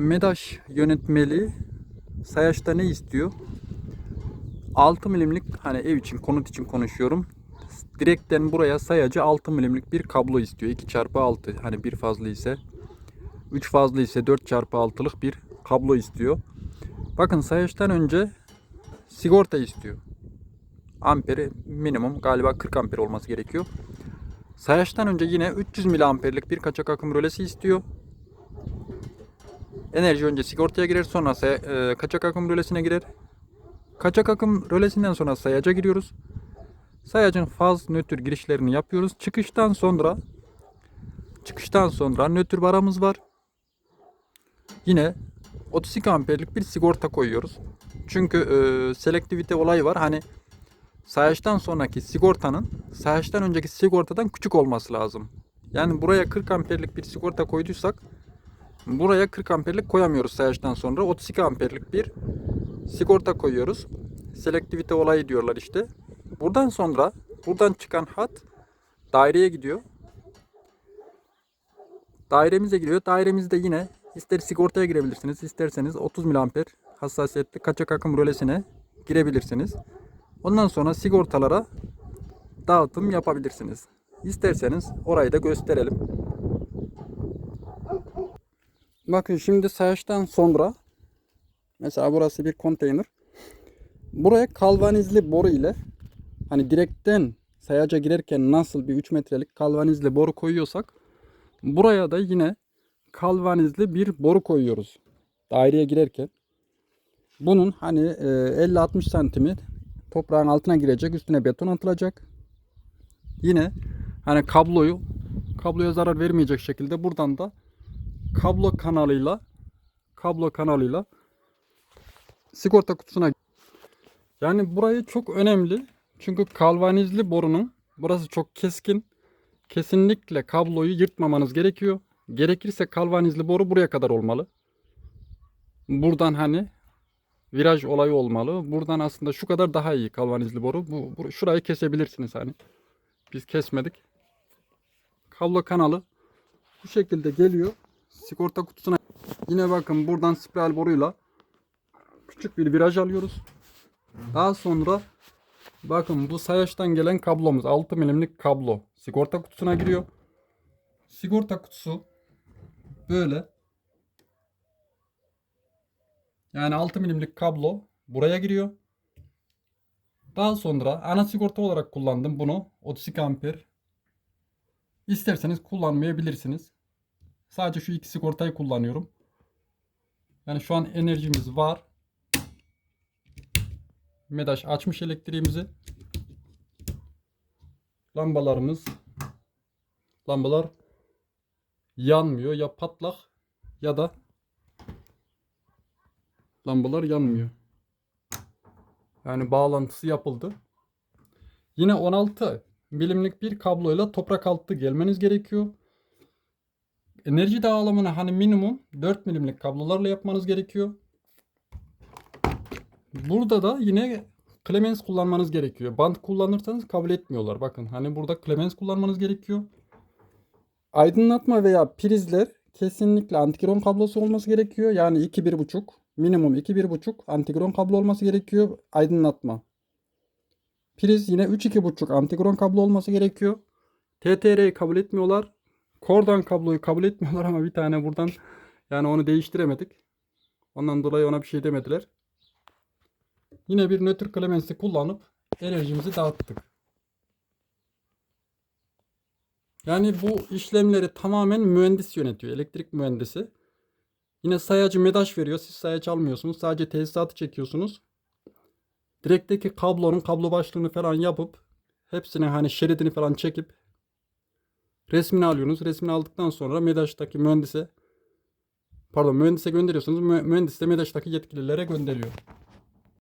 MEDAŞ yönetmeliği sayaçta ne istiyor? 6 milimlik hani ev için konut için konuşuyorum. Direkten buraya sayacı 6 milimlik bir kablo istiyor. 2 çarpı 6 hani bir fazla ise 3 fazla ise 4 çarpı 6'lık bir kablo istiyor. Bakın sayaçtan önce sigorta istiyor. Amperi minimum galiba 40 amper olması gerekiyor. Sayaçtan önce yine 300 miliamperlik bir kaçak akım rölesi istiyor. Enerji önce sigortaya girer sonra e, kaçak akım rölesine girer. Kaçak akım rölesinden sonra sayaca giriyoruz. Sayacın faz nötr girişlerini yapıyoruz. Çıkıştan sonra çıkıştan sonra nötr baramız var. Yine 32 amperlik bir sigorta koyuyoruz. Çünkü e, selektivite olayı var. Hani sayaçtan sonraki sigortanın sayaçtan önceki sigortadan küçük olması lazım. Yani buraya 40 amperlik bir sigorta koyduysak buraya 40 amperlik koyamıyoruz sayaçtan sonra. 32 amperlik bir sigorta koyuyoruz. Selektivite olayı diyorlar işte. Buradan sonra buradan çıkan hat daireye gidiyor. Dairemize giriyor. Dairemizde yine ister sigortaya girebilirsiniz, isterseniz 30 miliamper hassasiyetli kaçak akım rölesine girebilirsiniz. Ondan sonra sigortalara dağıtım yapabilirsiniz. İsterseniz orayı da gösterelim. Bakın şimdi sayaçtan sonra mesela burası bir konteyner. Buraya kalvanizli boru ile hani direkten sayaca girerken nasıl bir 3 metrelik kalvanizli boru koyuyorsak buraya da yine kalvanizli bir boru koyuyoruz. Daireye girerken. Bunun hani e, 50-60 santimi toprağın altına girecek, üstüne beton atılacak. Yine hani kabloyu kabloya zarar vermeyecek şekilde buradan da kablo kanalıyla kablo kanalıyla sigorta kutusuna yani burayı çok önemli. Çünkü kalvanizli borunun burası çok keskin. Kesinlikle kabloyu yırtmamanız gerekiyor. Gerekirse kalvanizli boru buraya kadar olmalı. Buradan hani viraj olayı olmalı. Buradan aslında şu kadar daha iyi kalvanizli boru. Bu, bu şurayı kesebilirsiniz hani. Biz kesmedik. Kablo kanalı bu şekilde geliyor. Sigorta kutusuna yine bakın buradan spiral boruyla küçük bir viraj alıyoruz. Daha sonra bakın bu sayaçtan gelen kablomuz 6 milimlik kablo sigorta kutusuna giriyor. Sigorta kutusu böyle. Yani 6 milimlik kablo buraya giriyor. Daha sonra ana sigorta olarak kullandım bunu. 32 amper. İsterseniz kullanmayabilirsiniz. Sadece şu iki sigortayı kullanıyorum. Yani şu an enerjimiz var. Medaş açmış elektriğimizi. Lambalarımız lambalar yanmıyor ya patlak ya da lambalar yanmıyor. Yani bağlantısı yapıldı. Yine 16 milimlik bir kabloyla toprak altı gelmeniz gerekiyor. Enerji dağılımını hani minimum 4 milimlik kablolarla yapmanız gerekiyor. Burada da yine Clemens kullanmanız gerekiyor. Bant kullanırsanız kabul etmiyorlar. Bakın hani burada Clemens kullanmanız gerekiyor. Aydınlatma veya prizler kesinlikle antikron kablosu olması gerekiyor. Yani 2-1.5 minimum 2-1.5 antikron kablo olması gerekiyor. Aydınlatma. Priz yine 3-2.5 antikron kablo olması gerekiyor. TTR'yi kabul etmiyorlar. Kordan kabloyu kabul etmiyorlar ama bir tane buradan yani onu değiştiremedik. Ondan dolayı ona bir şey demediler. Yine bir nötr klemensi kullanıp enerjimizi dağıttık. Yani bu işlemleri tamamen mühendis yönetiyor. Elektrik mühendisi. Yine sayacı medaş veriyor. Siz sayaç almıyorsunuz. Sadece tesisatı çekiyorsunuz. Direkteki kablonun kablo başlığını falan yapıp hepsini hani şeridini falan çekip resmini alıyorsunuz. Resmini aldıktan sonra MEDAŞ'taki mühendise pardon mühendise gönderiyorsunuz. Mü- Mühendis de MEDAŞ'taki yetkililere gönderiyor.